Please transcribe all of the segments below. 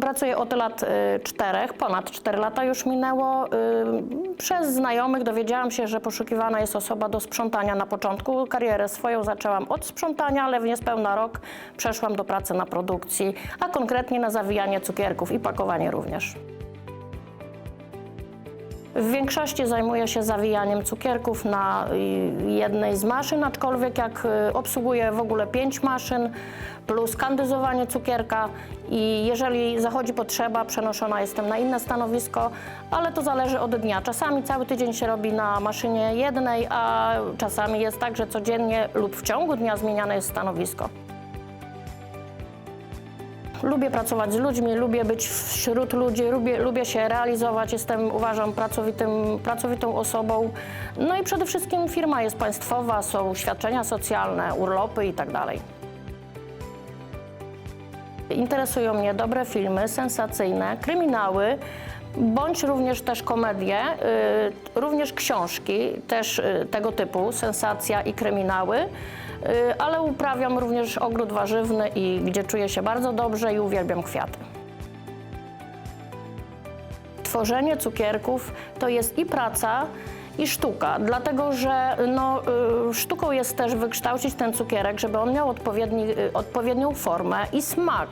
Pracuję od lat y, czterech, ponad 4 lata już minęło. Y, Przez znajomych dowiedziałam się, że poszukiwana jest osoba do sprzątania na początku. Karierę swoją zaczęłam od sprzątania, ale w niespełna rok przeszłam do pracy na produkcji, a konkretnie na zawijanie cukierków i pakowanie również. W większości zajmuję się zawijaniem cukierków na y, jednej z maszyn, aczkolwiek jak y, obsługuję w ogóle pięć maszyn plus kandyzowanie cukierka i jeżeli zachodzi potrzeba, przenoszona jestem na inne stanowisko, ale to zależy od dnia. Czasami cały tydzień się robi na maszynie jednej, a czasami jest tak, że codziennie lub w ciągu dnia zmieniane jest stanowisko. Lubię pracować z ludźmi, lubię być wśród ludzi, lubię, lubię się realizować, jestem uważam pracowitym, pracowitą osobą. No i przede wszystkim firma jest państwowa, są świadczenia socjalne, urlopy i tak. Interesują mnie dobre filmy, sensacyjne, kryminały, bądź również też komedie, y, również książki, też y, tego typu, sensacja i kryminały, y, ale uprawiam również ogród warzywny i gdzie czuję się bardzo dobrze i uwielbiam kwiaty. Tworzenie cukierków to jest i praca, i sztuka, dlatego że no, y, sztuką jest też wykształcić ten cukierek, żeby on miał odpowiedni, y, odpowiednią formę i smak.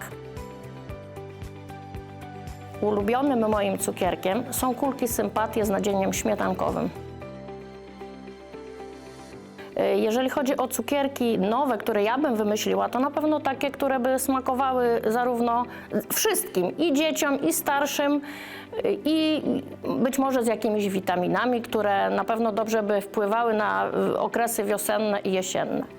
Ulubionym moim cukierkiem są kulki sympatie z nadzieniem śmietankowym. Y, Jeżeli chodzi o cukierki nowe, które ja bym wymyśliła, to na pewno takie, które by smakowały zarówno wszystkim, i dzieciom, i starszym, y, i być może z jakimiś witaminami, które na pewno dobrze by wpływały na okresy wiosenne i jesienne.